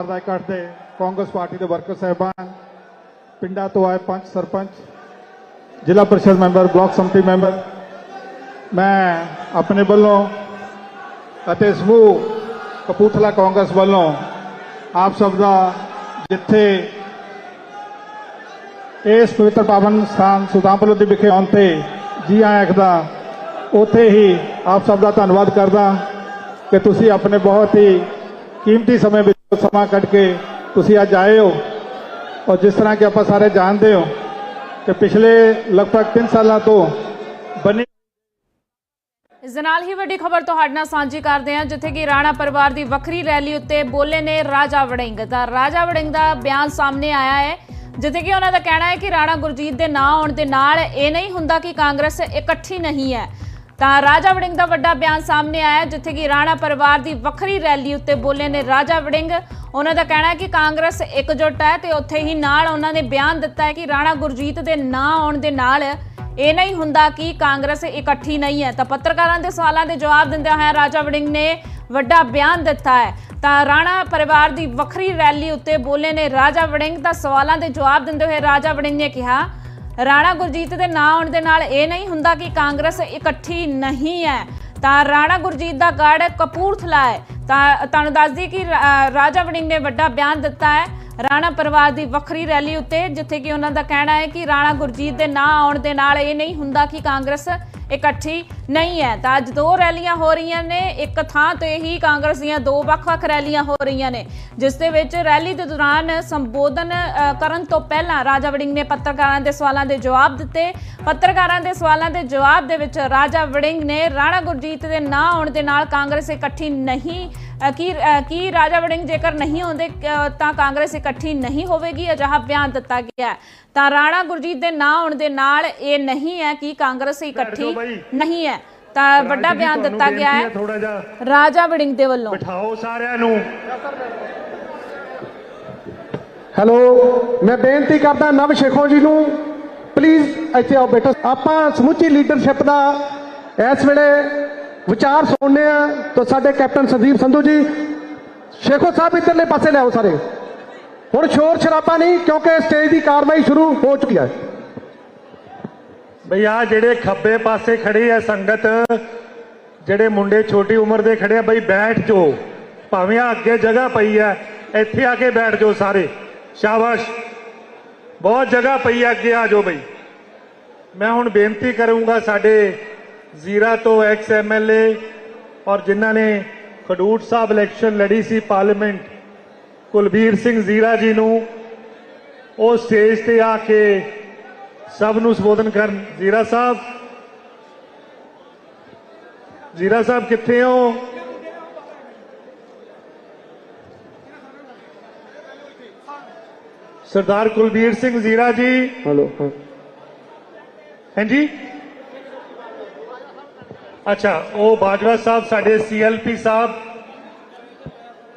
ਦਾ ਇਕੱਠ ਦੇ ਕਾਂਗਰਸ ਪਾਰਟੀ ਦੇ ਵਰਕਰ ਸਹਿਬਾਨ, ਪਿੰਡਾਂ ਤੋਂ ਆਏ ਪੰਚ ਸਰਪੰਚ, ਜ਼ਿਲ੍ਹਾ ਪਰਿਸ਼ਦ ਮੈਂਬਰ, ਬਲਾਕ ਸੰਮਤੀ ਮੈਂਬਰ। ਮੈਂ ਆਪਣੇ ਵੱਲੋਂ ਅਤੇ ਸਮੂਹ ਕਪੂਥਲਾ ਕਾਂਗਰਸ ਵੱਲੋਂ ਆਪ ਸਭ ਦਾ ਜਿੱਥੇ ਇਸ ਪਵਿੱਤਰ ਪਾਵਨ ਸਥਾਨ ਸੁਲਤਾਨਪੁਰ ਦੇ ਵਿਖੇ ਆਉਣ ਤੇ ਜੀ ਆਇਆਂ ਆਖਦਾ, ਉੱਥੇ ਹੀ ਆਪ ਸਭ ਦਾ ਧੰਨਵਾਦ ਕਰਦਾ ਕਿ ਤੁਸੀਂ ਆਪਣੇ ਬਹੁਤ ਹੀ ਕੀਮਤੀ ਸਮੇਂ ਵਿੱਚ ਸਮਾਂ ਕੱਢ ਕੇ ਤੁਸੀਂ ਅੱਜ ਆਏ ਹੋ ਔਰ ਜਿਸ ਤਰ੍ਹਾਂ ਕਿ ਆਪਾਂ ਸਾਰੇ ਜਾਣਦੇ ਹੋ ਕਿ ਪਿਛਲੇ ਲਗਭਗ 3 ਸਾਲਾਂ ਤੋਂ ਬਣੀ ਇਸ ਦੇ ਨਾਲ ਹੀ ਵੱਡੀ ਖਬਰ ਤੁਹਾਡੇ ਨਾਲ ਸਾਂਝੀ ਕਰਦੇ ਹਾਂ, ਜਿੱਥੇ ਕਿ ਰਾਣਾ ਪਰਿਵਾਰ ਦੀ ਵੱਖਰੀ ਰੈਲੀ ਉੱਤੇ ਬੋਲੇ ਨੇ ਰਾਜਾ ਵੜਿੰਗ ਦਾ। ਰਾਜਾ ਵੜਿੰਗ ਦਾ ਬਿਆਨ ਸਾਹਮਣੇ ਆਇਆ ਹੈ, ਜਿੱਥੇ ਕਿ ਉਹਨਾਂ ਦਾ ਕਹਿਣਾ ਹੈ ਕਿ ਰਾਣਾ ਗੁਰਜੀਤ ਦੇ ਨਾਂ ਆਉਣ ਦੇ ਨਾਲ ਇਹ ਨਹੀਂ ਹੁੰਦਾ ਕਿ ਕਾਂਗਰਸ ਇਕੱਠੀ ਨਹੀਂ ਹੈ। ਤਾਂ ਰਾਜਾ ਵੜਿੰਗ ਦਾ ਵੱਡਾ ਬਿਆਨ ਸਾਹਮਣੇ ਆਇਆ, ਜਿੱਥੇ ਕਿ ਰਾਣਾ ਪਰਿਵਾਰ ਦੀ ਵੱਖਰੀ ਰੈਲੀ ਉੱਤੇ ਬੋਲੇ ਨੇ ਰਾਜਾ ਵੜਿੰਗ। ਉਹਨਾਂ ਦਾ ਕਹਿਣਾ ਹੈ ਕਿ ਕਾਂਗਰਸ ਇਕਜੁੱਟ ਹੈ ਤੇ ਉੱਥੇ ਹੀ ਨਾਲ ਉਹਨਾਂ ਨੇ ਬਿਆਨ ਦਿੱਤਾ ਹੈ ਕਿ ਰਾਣਾ ਗੁਰਜੀਤ ਦੇ ਨਾਂ ਆਉਣ ਦੇ ਨਾਲ ਇਹ ਨਹੀਂ ਹੁੰਦਾ ਕਿ ਕਾਂਗਰਸ ਇਕੱਠੀ ਨਹੀਂ ਹੈ। ਤਾਂ ਪੱਤਰਕਾਰਾਂ ਦੇ ਸਵਾਲਾਂ ਦੇ ਜਵਾਬ ਦਿੰਦਿਆਂ ਹੋਇਆ ਰਾਜਾ ਵੜਿੰਗ ਨੇ ਵੱਡਾ ਬਿਆਨ ਦਿੱਤਾ ਹੈ। ਤਾਂ ਰਾਣਾ ਪਰਿਵਾਰ ਦੀ ਵੱਖਰੀ ਰੈਲੀ ਉੱਤੇ ਬੋਲੇ ਨੇ ਰਾਜਾ ਵੜਿੰਗ। ਤਾਂ ਸਵਾਲਾਂ ਦੇ ਜਵਾਬ ਦਿੰਦੇ ਹੋਏ ਰਾਜਾ ਵੜਿੰਗ ਨੇ ਕਿਹਾ ਰਾਣਾ ਗੁਰਜੀਤ ਦੇ ਨਾਂ ਆਉਣ ਦੇ ਨਾਲ ਇਹ ਨਹੀਂ ਹੁੰਦਾ ਕਿ ਕਾਂਗਰਸ ਇਕੱਠੀ ਨਹੀਂ ਹੈ। ਤਾਂ ਰਾਣਾ ਗੁਰਜੀਤ ਦਾ ਗੜ ਕਪੂਰਥਲਾ ਹੈ। ਤਾਂ ਤੁਹਾਨੂੰ ਦੱਸ ਦਈਏ ਕਿ ਰਾਜਾ ਵੜਿੰਗ ਨੇ ਵੱਡਾ ਬਿਆਨ ਦਿੱਤਾ ਹੈ। ਰਾਣਾ ਪਰਿਵਾਰ ਦੀ ਵੱਖਰੀ ਰੈਲੀ ਉੱਤੇ, ਜਿੱਥੇ ਕਿ ਉਹਨਾਂ ਦਾ ਕਹਿਣਾ ਹੈ ਕਿ ਰਾਣਾ ਗੁਰਜੀਤ ਦੇ ਨਾਂ ਆਉਣ ਦੇ ਨਾਲ ਇਹ ਨਹੀਂ ਹੁੰਦਾ ਕਿ ਕਾਂਗਰਸ ਇਕੱਠੀ ਨਹੀਂ ਹੈ। ਤਾਂ ਅੱਜ ਦੋ ਰੈਲੀਆਂ ਹੋ ਰਹੀਆਂ ਨੇ। ਇੱਕ ਥਾਂ ਤੇ ਹੀ ਕਾਂਗਰਸ ਦੀਆਂ ਦੋ ਵੱਖ-ਵੱਖ ਰੈਲੀਆਂ ਹੋ ਰਹੀਆਂ ਨੇ, ਜਿਸ ਦੇ ਵਿੱਚ ਰੈਲੀ ਦੇ ਦੌਰਾਨ ਸੰਬੋਧਨ ਕਰਨ ਤੋਂ ਪਹਿਲਾਂ ਰਾਜਾ ਵੜਿੰਗ ਨੇ ਪੱਤਰਕਾਰਾਂ ਦੇ ਸਵਾਲਾਂ ਦੇ ਜਵਾਬ ਦਿੱਤੇ। ਪੱਤਰਕਾਰਾਂ ਦੇ ਸਵਾਲਾਂ ਦੇ ਜਵਾਬ ਦੇ ਵਿੱਚ ਰਾਜਾ ਵੜਿੰਗ ਨੇ ਰਾਣਾ ਗੁਰਜੀਤ ਦੇ ਨਾਂ ਆਉਣ ਦੇ ਨਾਲ ਕਾਂਗਰਸ ਇਕੱਠੀ ਨਹੀਂ ਕੀ ਕੀ ਰਾਜਾ ਵੜਿੰਗ ਜੇਕਰ ਨਹੀਂ ਹੁੰਦੇ ਤਾਂ ਕਾਂਗਰਸ ਇਕੱਠੀ ਨਹੀਂ ਹੋਵੇਗੀ, ਅਜਿਹਾ ਬਿਆਨ ਦਿੱਤਾ ਗਿਆ ਤਾਂ ਰਾਣਾ ਗੁਰਜੀਤ ਦੇ ਨਾਂ ਆਉਣ ਦੇ ਨਾਲ ਇਹ ਨਹੀਂ ਹੈ ਕਿ ਕਾਂਗਰਸ ਇਕੱਠੀ ਨਹੀਂ ਹੈ। ਤਾਂ ਵੱਡਾ ਬਿਆਨ ਦਿੱਤਾ ਗਿਆ ਹੈ ਰਾਜਾ ਵੜਿੰਗ ਦੇ ਵੱਲੋਂ। ਬਿਠਾਓ ਸਾਰਿਆਂ ਨੂੰ। ਹੈਲੋ ਮੈਂ ਬੇਨਤੀ ਕਰਦਾ ਨਵ ਸ਼ੇਖੋ ਜੀ ਨੂੰ। ਪਲੀਜ਼ ਇੱਥੇ ਆਓ ਬੈਠੋ। ਆਪਾਂ ਸਮੁੱਚੀ ਲੀਡਰਸ਼ਿਪ ਦਾ ਇਸ ਵੇਲੇ ਵਿਚਾਰ ਸੁਣਨੇ ਆ। ਤਾਂ ਸਾਡੇ ਕੈਪਟਨ ਸੰਦੀਪ ਸੰਧੂ ਜੀ ਸ਼ੇਖੋ ਸਾਹਿਬ ਇੱਧਰਲੇ ਪਾਸੇ ਲਿਆਓ ਸਾਰੇ। ਹੁਣ ਸ਼ੋਰ ਸ਼ਰਾਬਾ ਨਹੀਂ, ਕਿਉਂਕਿ ਸਟੇਜ ਦੀ ਕਾਰਵਾਈ ਸ਼ੁਰੂ ਹੋ ਚੁੱਕੀ ਹੈ। ਬਈ ਆ ਜਿਹੜੇ ਖੱਬੇ ਪਾਸੇ ਖੜੇ ਆ ਸੰਗਤ, ਜਿਹੜੇ ਮੁੰਡੇ ਛੋਟੀ ਉਮਰ ਦੇ ਖੜੇ ਆ, ਬਈ ਬੈਠ ਜੋ ਭਾਵੇਂ ਆ ਅੱਗੇ ਜਗ੍ਹਾ ਪਈ ਆ ਇੱਥੇ ਆ ਕੇ ਬੈਠ ਜਾਓ ਸਾਰੇ। ਸ਼ਾਬਾਸ਼। ਬਹੁਤ ਜਗ੍ਹਾ ਪਈ ਆ ਅੱਗੇ ਆ ਜਾਓ ਬਈ। ਮੈਂ ਹੁਣ ਬੇਨਤੀ ਕਰੂੰਗਾ ਸਾਡੇ ਜ਼ੀਰਾ ਤੋਂ ਐਕਸ ਐਮਐਲਏ ਔਰ ਜਿਨ੍ਹਾਂ ਨੇ ਖਡੂਰ ਸਾਹਿਬ ਇਲੈਕਸ਼ਨ ਲੜੀ ਸੀ ਪਾਰਲੀਮੈਂਟ ਕੁਲਬੀਰ ਸਿੰਘ ਜ਼ੀਰਾ ਜੀ ਨੂੰ ਉਹ ਸਟੇਜ ਤੇ ਆ ਕੇ ਸਭ ਨੂੰ ਸੰਬੋਧਨ ਕਰਨ। ਜ਼ੀਰਾ ਸਾਹਿਬ ਜ਼ੀਰਾ ਸਾਹਿਬ ਕਿੱਥੇ ਹੋ? ਸਰਦਾਰ ਕੁਲਬੀਰ ਸਿੰਘ ਜ਼ੀਰਾ ਜੀ। ਹੈਲੋ ਹਾਂਜੀ? ਅੱਛਾ ਉਹ ਬਾਜਵਾ ਸਾਹਿਬ ਸਾਡੇ ਸੀਐਲਪੀ ਸਾਹਿਬ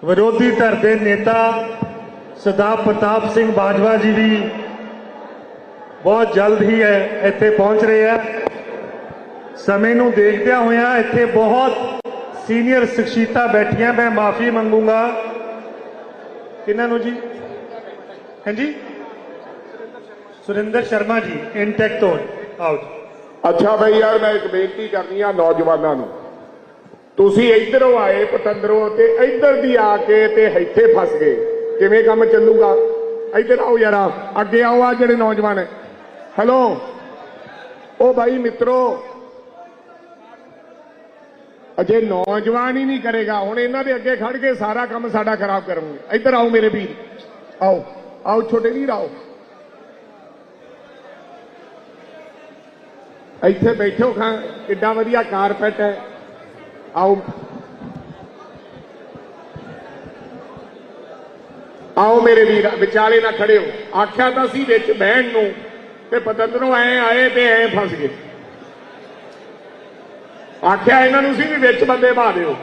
ਵਿਰੋਧੀ ਧਿਰ ਦੇ ਨੇਤਾ ਸਰਦਾਰ ਪ੍ਰਤਾਪ ਸਿੰਘ ਬਾਜਵਾ ਜੀ ਵੀ ਬਹੁਤ ਜਲਦ ਹੀ ਇੱਥੇ ਪਹੁੰਚ ਰਹੇ ਆ। ਸਮੇਂ ਨੂੰ ਦੇਖਦਿਆਂ ਹੋਇਆਂ ਇੱਥੇ ਬਹੁਤ ਸੀਨੀਅਰ ਸ਼ਖਸੀਅਤਾਂ ਬੈਠੀਆਂ, ਮੈਂ ਮਾਫੀ ਮੰਗੂੰਗਾ। ਕਿਹਨਾਂ ਨੂੰ ਜੀ? ਹਾਂਜੀ? ਸੁਰਿੰਦਰ ਸ਼ਰਮਾ ਜੀ ਇਨਟੈਕ ਤੋਂ ਆਓ ਜੀ ਅੱਛਾ ਬਈ ਯਾਰ, ਮੈਂ ਇੱਕ ਬੇਨਤੀ ਕਰਨੀ ਆ ਨੌਜਵਾਨਾਂ ਨੂੰ। ਤੁਸੀਂ ਇੱਧਰੋਂ ਆਏ ਪਤੰਦਰੋਂ ਤੇ ਇੱਧਰ ਦੀ ਆ ਕੇ ਤੇ ਇੱਥੇ ਫਸ ਗਏ। ਕਿਵੇਂ ਕੰਮ ਚੱਲੂਗਾ? ਇੱਧਰ ਆਓ ਯਾਰ, ਅੱਗੇ ਆਓ ਆ ਜਿਹੜੇ ਨੌਜਵਾਨ। ਹੈਲੋ ਉਹ ਭਾਈ ਮਿੱਤਰੋ, ਅਜੇ ਨੌਜਵਾਨ ਹੀ ਨਹੀਂ ਕਰੇਗਾ। ਹੁਣ ਇਹਨਾਂ ਦੇ ਅੱਗੇ ਖੜ ਕੇ ਸਾਰਾ ਕੰਮ ਸਾਡਾ ਖਰਾਬ ਕਰਨਗੇ। ਇੱਧਰ ਆਓ ਮੇਰੇ ਵੀਰ। ਆਓ ਆਓ ਛੋਟੇ ਵੀਰ, ਆਓ। ਇੱਥੇ ਬੈਠੋ ਖਾਂ, ਕਿੱਡਾ ਵਧੀਆ ਕਾਰਪੈਟ ਹੈ। ਆਓ ਆਓ ਮੇਰੇ ਵੀਰ ਵਿਚਾਲੇ ਨਾ ਖੜੇ ਹੋ ਆਖਿਆ ਤਾਂ ਸੀ ਵਿੱਚ ਬਹਿਣ ਨੂੰ ਤੇ ਪਤੰਦਰੋਂ ਐ ਆਏ ਤੇ ਐ ਫਸ ਗਏ। ਆਖਿਆ ਇਹਨਾਂ ਨੂੰ ਸੀ ਵੀ ਵਿੱਚ ਬੰਦੇ ਬਾ ਦਿਓ।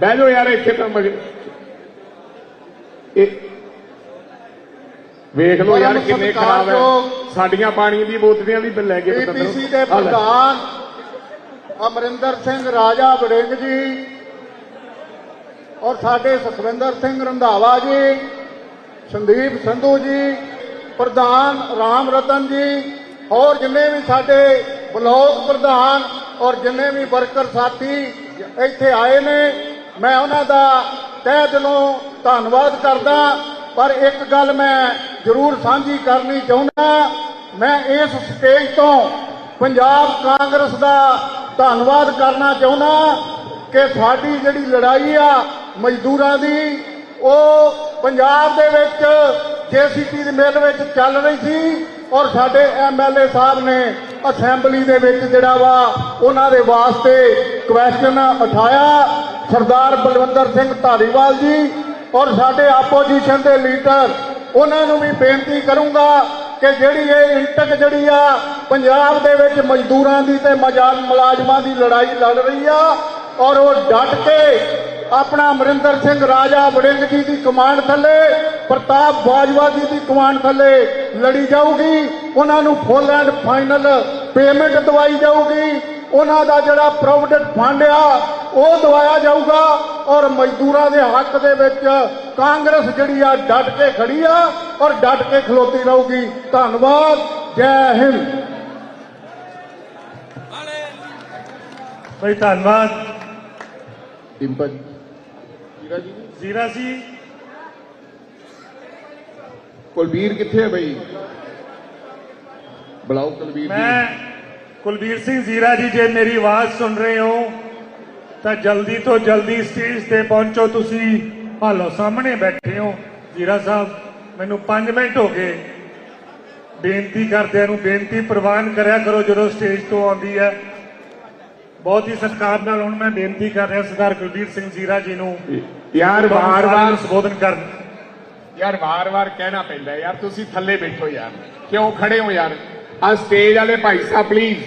ਬਹਿ ਜਾਓ ਯਾਰ ਇੱਥੇ ਤਾਂ ਇਹ ਵੇਖ ਲਓ ਯਾਰ ਕਿੰਨੇ ਖਰਾਬ ਹੈ ਸਾਡੀਆਂ ਪਾਣੀ ਦੀ ਬੋਤਲਾਂ ਵੀ ਲੈ ਕੇ ਪੀਪੀਸੀ ਦੇ ਲੈ। ਪ੍ਰਧਾਨ ਅਮਰਿੰਦਰ ਸਿੰਘ ਰਾਜਾ ਵੜਿੰਗ ਜੀ ਔਰ ਸਾਡੇ ਸੁਖਵਿੰਦਰ ਸਿੰਘ ਰੰਧਾਵਾ ਜੀ, ਸੰਦੀਪ ਸੰਧੂ ਜੀ, ਪ੍ਰਧਾਨ ਰਾਮ ਰਤਨ ਜੀ, ਹੋਰ ਜਿੰਨੇ ਵੀ ਸਾਡੇ ਬਲਾਕ ਪ੍ਰਧਾਨ ਔਰ ਜਿੰਨੇ ਵੀ ਵਰਕਰ ਸਾਥੀ ਇੱਥੇ ਆਏ ਨੇ, ਮੈਂ ਉਹਨਾਂ ਦਾ ਤਹਿ ਦਿਲੋਂ ਧੰਨਵਾਦ ਕਰਦਾ। ਪਰ ਇੱਕ ਗੱਲ ਮੈਂ ਜ਼ਰੂਰ ਸਾਂਝੀ ਕਰਨੀ ਚਾਹੁੰਦਾ, ਮੈਂ ਇਸ ਸਟੇਜ ਤੋਂ ਪੰਜਾਬ ਕਾਂਗਰਸ ਦਾ ਧੰਨਵਾਦ ਕਰਨਾ ਚਾਹੁੰਦਾ ਕਿ ਸਾਡੀ ਜਿਹੜੀ ਲੜਾਈ ਆ ਮਜ਼ਦੂਰਾਂ ਦੀ, ਉਹ ਪੰਜਾਬ ਦੇ ਵਿੱਚ ਜੇਸੀਪੀ ਦੀ ਮਿਲ ਵਿੱਚ ਚੱਲ ਰਹੀ ਸੀ ਔਰ ਸਾਡੇ ਐਮਐਲਏ ਸਾਹਿਬ ਨੇ ਅਸੈਂਬਲੀ ਦੇ ਵਿੱਚ ਜਿਹੜਾ ਵਾ ਉਹਨਾਂ ਦੇ ਵਾਸਤੇ ਕੁਐਸਚਨ ਉਠਾਇਆ। ਸਰਦਾਰ ਬਲਵੰਦਰ ਸਿੰਘ ਧਾਰੀਵਾਲ ਜੀ ਔਰ ਸਾਡੇ ਆਪੋਜੀਸ਼ਨ ਦੇ ਲੀਡਰ, ਉਹਨਾਂ ਨੂੰ ਵੀ ਬੇਨਤੀ ਕਰੂੰਗਾ ਕਿ ਜਿਹੜੀ ਇਹ ਇੰਟਕ ਜਿਹੜੀ ਆ, ਪੰਜਾਬ ਦੇ ਵਿੱਚ ਮਜ਼ਦੂਰਾਂ ਦੀ ਤੇ ਮੁਲਾਜ਼ਮਾਂ ਦੀ ਲੜਾਈ ਲੜ ਰਹੀ ਆ ਔਰ ਉਹ ਡਟ ਕੇ ਆਪਣਾ ਅਮਰਿੰਦਰ ਸਿੰਘ ਰਾਜਾ ਵੜਿੰਗ ਜੀ ਦੀ ਕਮਾਂਡ ਥੱਲੇ, ਪ੍ਰਤਾਪ ਬਾਜਵਾ ਜੀ ਦੀ ਕਮਾਂਡ ਥੱਲੇ ਲੜੀ ਜਾਊਗੀ। ਉਹਨਾਂ ਨੂੰ ਫੁੱਲ ਐਂਡ ਫਾਈਨਲ ਪੇਮੈਂਟ ਦਵਾਈ ਜਾਊਗੀ। ਉਹਨਾਂ ਦਾ ਜਿਹੜਾ ਪ੍ਰੋਵੀਡੈਂਟ ਫੰਡ ਆ ਉਹ ਦਵਾਇਆ ਜਾਊਗਾ ਔਰ ਮਜ਼ਦੂਰਾਂ ਦੇ ਹੱਕ ਦੇ ਵਿੱਚ ਕਾਂਗਰਸ ਜਿਹੜੀ ਆ ਡਟ ਕੇ ਖੜੀ ਆ ਔਰ ਡਟ ਕੇ ਖਲੋਤੀ ਰਹੂਗੀ। ਧੰਨਵਾਦ ਜੈ ਹਿੰਦ। ਬਈ ਧੰਨਵਾਦ। ਡਿੰਪਲ। ਜੀਰਾ ਜੀ ਜ਼ੀਰਾ ਜੀ। ਕੁਲਬੀਰ ਕਿੱਥੇ ਹੈ ਬਈ? ਬੁਲਾਓ ਕੁਲਬੀਰ ਜੀ। ਮੈਂ ਕੁਲਬੀਰ ਸਿੰਘ ਜ਼ੀਰਾ ਜੀ ਜੇ ਮੇਰੀ ਆਵਾਜ਼ ਸੁਣ ਰਹੇ ਹੋ ਤਾਂ ਜਲਦੀ ਤੋਂ ਜਲਦੀ ਸਟੇਜ ਤੇ ਪਹੁੰਚੋ। ਤੁਸੀਂ ਹਾਲੋ ਸਾਹਮਣੇ ਬੈਠੇ ਹੋ। ਜ਼ੀਰਾ ਸਾਹਿਬ ਮੈਨੂੰ 5 ਮਿੰਟ ਹੋ ਗਏ। ਬੇਨਤੀ ਕਰਦਿਆਂ ਨੂੰ ਬੇਨਤੀ ਪ੍ਰਵਾਨ ਕਰਿਆ ਕਰੋ ਜਦੋਂ ਸਟੇਜ ਤੋਂ ਆਉਂਦੀ ਹੈ। ਬਹੁਤ ਹੀ ਸਤਿਕਾਰ ਨਾਲ ਹੁਣ ਮੈਂ ਬੇਨਤੀ ਕਰ ਰਿਹਾ ਸਰਦਾਰ ਕੁਲਬੀਰ ਸਿੰਘ ਜ਼ੀਰਾ ਜੀ ਨੂੰ। ਯਾਰ ਵਾਰ-ਵਾਰ ਸੰਬੋਧਨ ਕਰਨ। ਯਾਰ ਵਾਰ-ਵਾਰ ਕਹਿਣਾ ਪੈਂਦਾ ਯਾਰ ਤੁਸੀਂ ਥੱਲੇ ਬੈਠੋ ਯਾਰ। ਕਿਉਂ ਖੜੇ ਹੋ ਯਾਰ? ਆ ਸਟੇਜ ਵਾਲੇ ਭਾਈ ਸਾਹਿਬ ਪਲੀਜ਼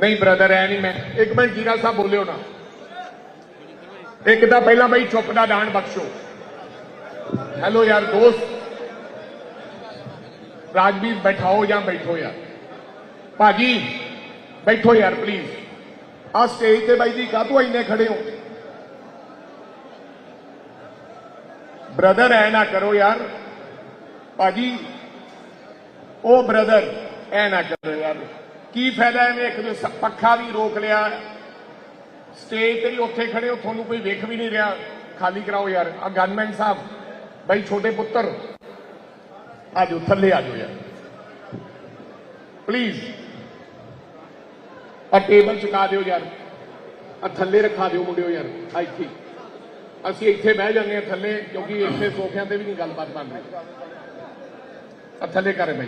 ਨਹੀਂ ਬ੍ਰਦਰ ਐ ਨਹੀਂ ਮੈਂ। ਇੱਕ ਮਿੰਟ ਜੀਰਾ ਸਾਹਿਬ, ਬੋਲਿਓ ਨਾ। ਇੱਕ ਤਾਂ ਪਹਿਲਾਂ ਬਈ ਚੁੱਪ ਦਾ ਦਾਨ ਬਖਸ਼ੋ। ਹੈਲੋ ਯਾਰ, ਦੋਸਤ। ਰਾਜਵੀਰ, ਬੈਠਾਓ ਜਾਂ ਬੈਠੋ ਯਾਰ। ਭਾਜੀ, ਬੈਠੋ ਯਾਰ ਪਲੀਜ਼ ਆ ਸਟੇਜ ਤੇ ਬਾਈ ਜੀ, ਕਾਹਤੋਂ ਇੰਨੇ ਖੜੇ ਹੋ? ਬ੍ਰਦਰ ਐ ਨਾ ਕਰੋ ਯਾਰ। ਭਾਜੀ, ਉਹ ਬ੍ਰਦਰ ਐ ਨਾ ਕਰੋ ਯਾਰ। ਕੀ ਫਾਇਦਾ ਐਵੇਂ ਇੱਕ ਦੂਜੇ ਪੱਖਾ ਵੀ ਰੋਕ ਲਿਆ? ਸਟੇਜ ਤੇ ਵੀ ਉੱਥੇ ਖੜੇ ਹੋ, ਤੁਹਾਨੂੰ ਕੋਈ ਵੇਖ ਵੀ ਨਹੀਂ ਰਿਹਾ। ਖਾਲੀ ਕਰਾਓ ਯਾਰ। ਆ ਗਨਮੈਨ ਸਾਹਿਬ, ਬਾਈ ਛੋਟੇ ਪੁੱਤਰ। ਆਜੋ ਥੱਲੇ ਆਜੋ ਯਾਰ। ਪਲੀਜ਼ ਆ ਟੇਬਲ ਚੁਕਾ ਦਿਓ ਯਾਰ। ਆ ਥੱਲੇ ਰਖਾ ਦਿਓ ਮੁੰਡਿਓ ਯਾਰ। ਆ ਇੱਥੇ। ਅਸੀਂ ਇੱਥੇ ਬਹਿ ਜਾਂਦੇ ਹਾਂ ਥੱਲੇ, ਕਿਉਂਕਿ ਇੱਥੇ ਸੋਫਿਆਂ ਤੇ ਵੀ ਨਹੀਂ ਗੱਲਬਾਤ ਬਣ ਰਹੀ ਆ ਥੱਲੇ ਕਰੇ ਬਈ।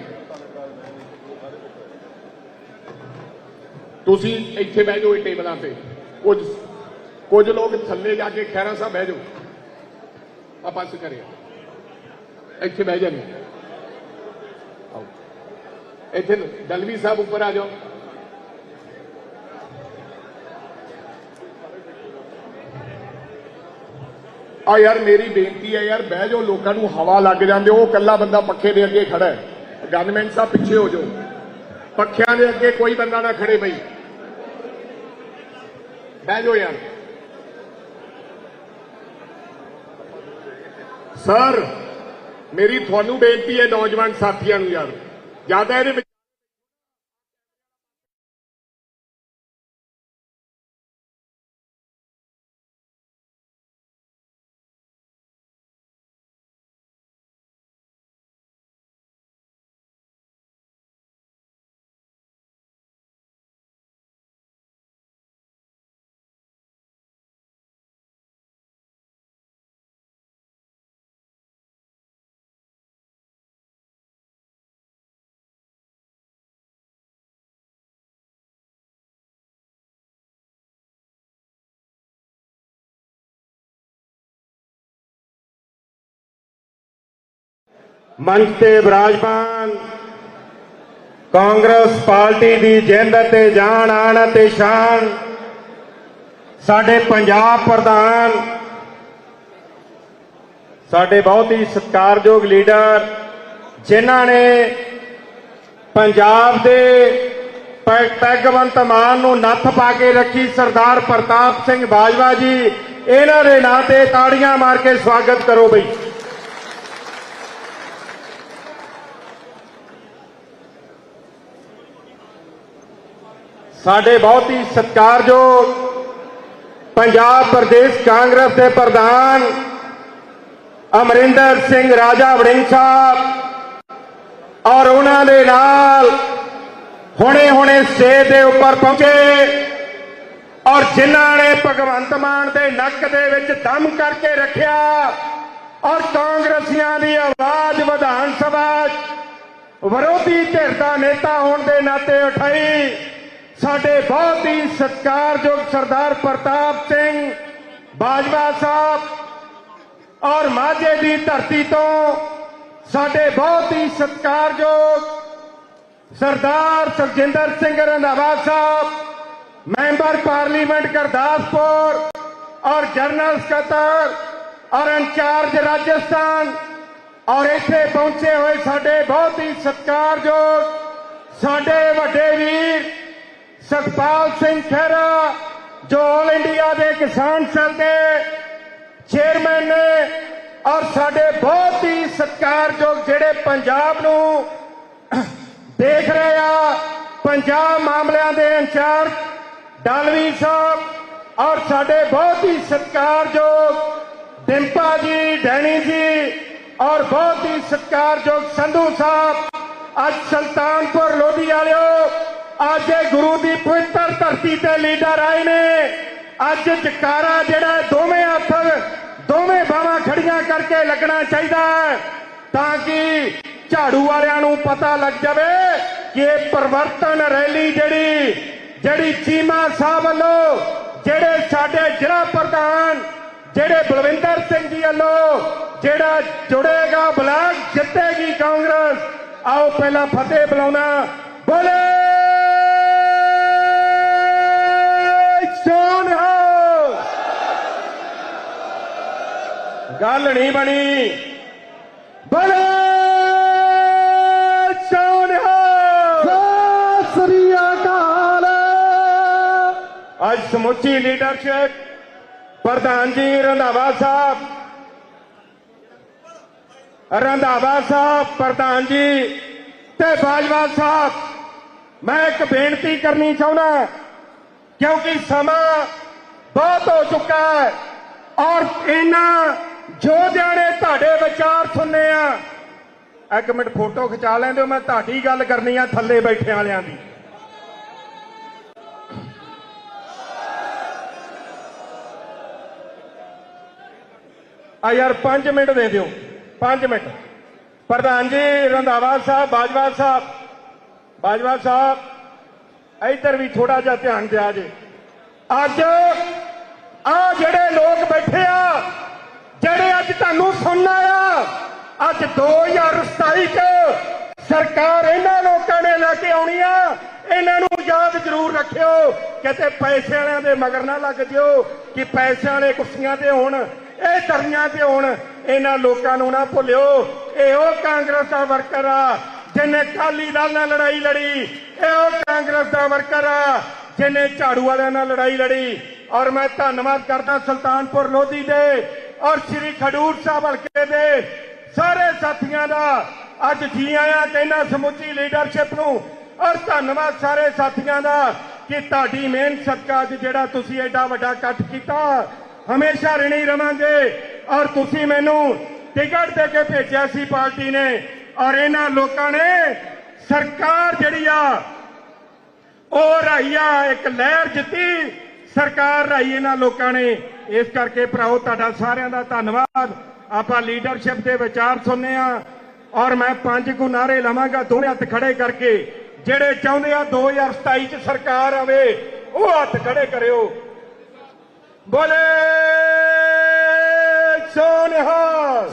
ਤੁਸੀਂ ਇੱਥੇ ਬਹਿ ਜਾਓ ਇਹ ਟੇਬਲਾਂ ਤੇ। ਕੁਝ ਕੁਝ ਲੋਕ ਥੱਲੇ ਜਾ ਕੇ ਖੈਰਾ ਸਾਹਿਬ ਬਹਿ ਜਾਓ। ਆਪਾਂ ਪਾਸ ਕਰਿਆ ਇੱਥੇ ਬਹਿ ਜਾਣੇ ਆਓ। ਇੱਥੇ ਦਲਵੀ ਸਾਹਿਬ ਉੱਪਰ ਆ ਜਾਓ। ਆ ਯਾਰ, ਮੇਰੀ ਬੇਨਤੀ ਹੈ ਯਾਰ, ਬਹਿ ਜਾਓ, ਲੋਕਾਂ ਨੂੰ ਹਵਾ ਲੱਗ ਜਾਂਦੇ, ਉਹ ਕੱਲਾ ਬੰਦਾ ਪੱਖੇ ਦੇ ਅੱਗੇ ਖੜਾ ਹੈ। ਗਨਮੈਨ ਸਾਹਿਬ ਪਿੱਛੇ ਹੋ ਜਾਓ। ਪੱਖਿਆਂ ਦੇ ਅੱਗੇ ਕੋਈ ਬੰਦਾ ਨਾ ਖੜੇ ਬਈ। ਬਹਿ ਜਾਓ ਯਾਰ। ਸਰ ਮੇਰੀ ਤੁਹਾਨੂੰ ਬੇਨਤੀ ਹੈ ਨੌਜਵਾਨ ਸਾਥੀਆਂ ਨੂੰ ਯਾਰ। ਜ਼ਿਆਦਾ ਇਹਦੇ ਮੰਚ ਤੇ ਵਿਰਾਜਮਾਨ ਕਾਂਗਰਸ ਪਾਰਟੀ ਦੀ ਜਿੰਦ ਅਤੇ ਜਾਨ ਆਣ ਅਤੇ ਸ਼ਾਨ, ਸਾਡੇ ਪੰਜਾਬ ਪ੍ਰਧਾਨ, ਸਾਡੇ ਬਹੁਤ ਹੀ ਸਤਿਕਾਰਯੋਗ ਲੀਡਰ, ਜਿਨ੍ਹਾਂ ਨੇ ਪੰਜਾਬ ਦੇ ਪ- ਪੈਗਵੰਤ ਮਾਨ ਨੂੰ ਨੱਥ ਪਾ ਕੇ ਰੱਖੀ ਸਰਦਾਰ ਪ੍ਰਤਾਪ ਸਿੰਘ ਬਾਜਵਾ ਜੀ, ਇਹਨਾਂ ਦੇ ਨਾਂ ਤੇ ਤਾੜੀਆਂ ਮਾਰ ਕੇ ਸਵਾਗਤ ਕਰੋ ਬਈ। ਸਾਡੇ ਬਹੁਤ ਹੀ ਸਤਿਕਾਰਯੋਗ ਪੰਜਾਬ ਪ੍ਰਦੇਸ਼ ਕਾਂਗਰਸ ਦੇ ਪ੍ਰਧਾਨ ਅਮਰਿੰਦਰ ਸਿੰਘ ਰਾਜਾ ਵੜਿੰਗ ਸਾਹਿਬ ਔਰ ਉਹਨਾਂ ਦੇ ਨਾਲ ਹੁਣੇ ਹੁਣੇ ਸਟੇਜ ਦੇ ਉੱਪਰ ਪਹੁੰਚੇ ਔਰ ਜਿਨ੍ਹਾਂ ਨੇ ਭਗਵੰਤ ਮਾਨ ਦੇ ਨੱਕ ਦੇ ਵਿੱਚ ਦਮ ਕਰਕੇ ਰੱਖਿਆ ਔਰ ਕਾਂਗਰਸੀਆਂ ਦੀ ਆਵਾਜ਼ ਵਿਧਾਨ ਸਭਾ ਵਿਰੋਧੀ ਧਿਰ ਦਾ ਨੇਤਾ ਹੋਣ ਦੇ ਨਾਤੇ ਉਠਾਈ ਸਾਡੇ ਬਹੁਤ ਹੀ ਸਤਿਕਾਰਯੋਗ ਸਰਦਾਰ ਪ੍ਰਤਾਪ ਸਿੰਘ ਬਾਜਵਾ ਸਾਹਿਬ ਔਰ ਮਾਝੇ ਦੀ ਧਰਤੀ ਤੋਂ ਸਾਡੇ ਬਹੁਤ ਹੀ ਸਤਿਕਾਰਯੋਗ ਸਰਦਾਰ ਸੁਖਜਿੰਦਰ ਸਿੰਘ ਰੰਧਾਵਾ ਸਾਹਿਬ, ਮੈਂਬਰ ਪਾਰਲੀਮੈਂਟ ਗੁਰਦਾਸਪੁਰ ਔਰ ਜਨਰਲ ਸਕੱਤਰ ਔਰ ਇੰਚਾਰਜ ਰਾਜਸਥਾਨ ਔਰ ਇੱਥੇ ਪਹੁੰਚੇ ਹੋਏ ਸਾਡੇ ਬਹੁਤ ਹੀ ਸਤਿਕਾਰਯੋਗ ਸਾਡੇ ਵੱਡੇ ਵੀਰ ਸੁਖਪਾਲ ਸਿੰਘ ਖਹਿਰਾ, ਜੋ ਆਲ ਇੰਡੀਆ ਦੇ ਕਿਸਾਨ ਸੈੱਲ ਦੇ ਚੇਅਰਮੈਨ ਨੇ ਔਰ ਸਾਡੇ ਬਹੁਤ ਹੀ ਸਤਿਕਾਰਯੋਗ ਜਿਹੜੇ ਪੰਜਾਬ ਨੂੰ ਦੇਖ ਰਹੇ ਆ, ਪੰਜਾਬ ਮਾਮਲਿਆਂ ਦੇ ਇੰਚਾਰਜ ਡਾਲਵੀ ਸਾਹਿਬ ਔਰ ਸਾਡੇ ਬਹੁਤ ਹੀ ਸਤਿਕਾਰਯੋਗ ਡਿੰਪਾ ਜੀ, ਡੈਣੀ ਜੀ ਔਰ ਬਹੁਤ ਹੀ ਸਤਿਕਾਰਯੋਗ ਸੰਧੂ ਸਾਹਿਬ, ਅੱਜ ਸੁਲਤਾਨਪੁਰ ਲੋਧੀ ਵਾਲਿਓ ਅੱਜ ਇਹ ਗੁਰੂ ਦੀ ਪਵਿੱਤਰ ਧਰਤੀ ਤੇ ਲੀਡਰ ਆਏ ਨੇ। ਅੱਜ ਜਕਾਰਾ ਜਿਹੜਾ ਦੋਵੇਂ ਹੱਥ, ਦੋਵੇਂ ਬਾਹਾਂ ਖੜੀਆਂ ਕਰਕੇ ਲੱਗਣਾ ਚਾਹੀਦਾ ਤਾਂ ਕਿ ਝਾੜੂ ਵਾਲਿਆਂ ਨੂੰ ਪਤਾ ਲੱਗ ਜਾਵੇ ਕਿ ਇਹ ਪਰਵਰਤਨ ਰੈਲੀ ਜਿਹੜੀ ਜਿਹੜੀ ਚੀਮਾ ਸਾਹਿਬ ਵੱਲੋਂ, ਜਿਹੜੇ ਸਾਡੇ ਜ਼ਿਲ੍ਹਾ ਪ੍ਰਧਾਨ, ਜਿਹੜੇ ਬਲਵਿੰਦਰ ਸਿੰਘ ਜੀ ਵੱਲੋਂ ਜਿਹੜਾ ਜੁੜੇਗਾ ਬਲਾਕ ਜਿੱਤੇਗੀ ਕਾਂਗਰਸ, ਆਓ ਪਹਿਲਾਂ ਫਤਿਹ ਬੁਲਾਉਣਾ ਬੋਲੇ! ਗੱਲ ਨਹੀਂ ਬਣੀ। ਬੋਲੇ ਅੱਜ ਸਮੁੱਚੀ ਲੀਡਰਸ਼ਿਪ ਪ੍ਰਧਾਨ ਜੀ ਰੰਧਾਵਾ ਸਾਹਿਬ। ਰੰਧਾਵਾ ਸਾਹਿਬ ਪ੍ਰਧਾਨ ਜੀ ਤੇ ਬਾਜਵਾ ਸਾਹਿਬ ਮੈਂ ਇੱਕ ਬੇਨਤੀ ਕਰਨੀ ਚਾਹੁੰਦਾ ਕਿਉਂਕਿ ਸਮਾਂ ਬਹੁਤ ਹੋ ਚੁੱਕਾ ਹੈ ਔਰ ਇਹਨਾਂ ਯੋਧਿਆਂ ਨੇ ਤੁਹਾਡੇ ਵਿਚਾਰ ਸੁਣਨੇ ਆ, ਇੱਕ ਮਿੰਟ ਫੋਟੋ ਖਿਚਾ ਲੈਂਦੇ ਹੋ, ਮੈਂ ਤੁਹਾਡੀ ਗੱਲ ਕਰਨੀ ਆ ਥੱਲੇ ਬੈਠੇ ਵਾਲਿਆਂ ਦੀ। ਆ ਯਾਰ 5 ਮਿੰਟ ਦੇ ਦਿਓ 5 ਮਿੰਟ। ਪ੍ਰਧਾਨ ਜੀ ਰੰਧਾਵਾ ਸਾਹਿਬ, ਬਾਜਵਾ ਸਾਹਿਬ ਬਾਜਵਾ ਸਾਹਿਬ, ਇੱਧਰ ਵੀ ਥੋੜਾ ਜਿਹਾ ਧਿਆਨ ਦਿਆ ਜੇ। ਅੱਜ ਆ ਜਿਹੜੇ ਲੋਕ ਬੈਠੇ ਆ ਜਿਹੜੇ ਅੱਜ ਤੁਹਾਨੂੰ ਸੁਣਨਾ ਆਇਆ, ਅੱਜ 2027 ਚ ਸਰਕਾਰ ਇਹਨਾਂ ਲੋਕਾਂ ਨੇ ਲੈ ਕੇ ਆਉਣੀ ਆ। ਇਹਨਾਂ ਨੂੰ ਯਾਦ ਜ਼ਰੂਰ ਰੱਖਿਓ ਕਿਤੇ ਪੈਸੇ ਵਾਲਿਆਂ ਦੇ ਮਗਰ ਨਾ ਲੱਗ ਜਿਓ ਕਿ ਪੈਸੇ ਵਾਲੇ ਕੁਰਸੀਆਂ ਤੇ ਹੋਣ, ਇਹ ਦਰੀਆਂ ਤੇ ਹੋਣ, ਇਹਨਾਂ ਲੋਕਾਂ ਨੂੰ ਨਾ ਭੁੱਲਿਓ। ਇਹ ਉਹ ਕਾਂਗਰਸ ਦਾ ਵਰਕਰ ਆ, ਜਿਹਨੇ ਕਾਲੀ ਦਲ ਨਾਲ ਲੜਾਈ ਲੜੀ। ਇਹ ਉਹ ਕਾਂਗਰਸ ਦਾ ਵਰਕਰ ਆ, ਜਿਹਨੇ ਝਾੜੂ ਵਾਲਿਆਂ ਨਾਲ ਲੜਾਈ ਲੜੀ। ਔਰ ਮੈਂ ਧੰਨਵਾਦ ਕਰਦਾ ਸੁਲਤਾਨਪੁਰ ਲੋਧੀ ਦੇ ਔਰ ਸ੍ਰੀ ਖਡੂਰ ਸਾਹਿਬ ਹਲਕੇ ਦੇ ਸਾਰੇ ਸਾਥੀਆਂ ਦਾ ਅੱਜ ਜੀ ਆਇਆਂ ਕਹਿੰਦਾ ਸਮੁੱਚੀ ਲੀਡਰਸ਼ਿਪ ਨੂੰ ਔਰ ਧੰਨਵਾਦ ਸਾਰੇ ਸਾਥੀਆਂ ਦਾ ਕਿ ਤੁਹਾਡੀ ਮਿਹਨਤ ਸਦਕਾ ਅੱਜ ਜਿਹੜਾ ਤੁਸੀਂ ਐਡਾ ਵੱਡਾ ਇਕੱਠ ਕੀਤਾ, ਹਮੇਸ਼ਾ ਰਣੀ ਰਵਾਂਗੇ ਔਰ ਤੁਸੀਂ ਮੈਨੂੰ ਟਿਕਟ ਦੇ ਕੇ ਭੇਜਿਆ ਸੀ ਪਾਰਟੀ ਨੇ ਔਰ ਇਹਨਾਂ ਲੋਕਾਂ ਨੇ ਸਰਕਾਰ ਜਿਹੜੀ ਆ, ਉਹ ਰਾਈਆ ਇੱਕ ਲਹਿਰ ਜਿੱਤੀ, ਸਰਕਾਰ ਰਾਈ ਇਹਨਾਂ ਲੋਕਾਂ ਨੇ ਇਸ ਕਰਕੇ ਭਰਾਓ, ਤੁਹਾਡਾ ਸਾਰਿਆਂ ਦਾ ਧੰਨਵਾਦ। ਆਪਾਂ ਲੀਡਰਸ਼ਿਪ ਦੇ ਵਿਚਾਰ ਸੁਣਨੇ ਆ ਔਰ ਮੈਂ ਪੰਜ ਕੁ ਨਾਰੇ ਲਵਾਂਗਾ ਦੋਵੇਂ ਹੱਥ ਖੜੇ ਕਰਕੇ। ਜਿਹੜੇ ਚਾਹੁੰਦੇ ਆ 2027 ਚ ਸਰਕਾਰ ਆਵੇ, ਉਹ ਹੱਥ ਖੜੇ ਕਰਿਓ। ਬੋਲੇ ਸੋਨਹਾ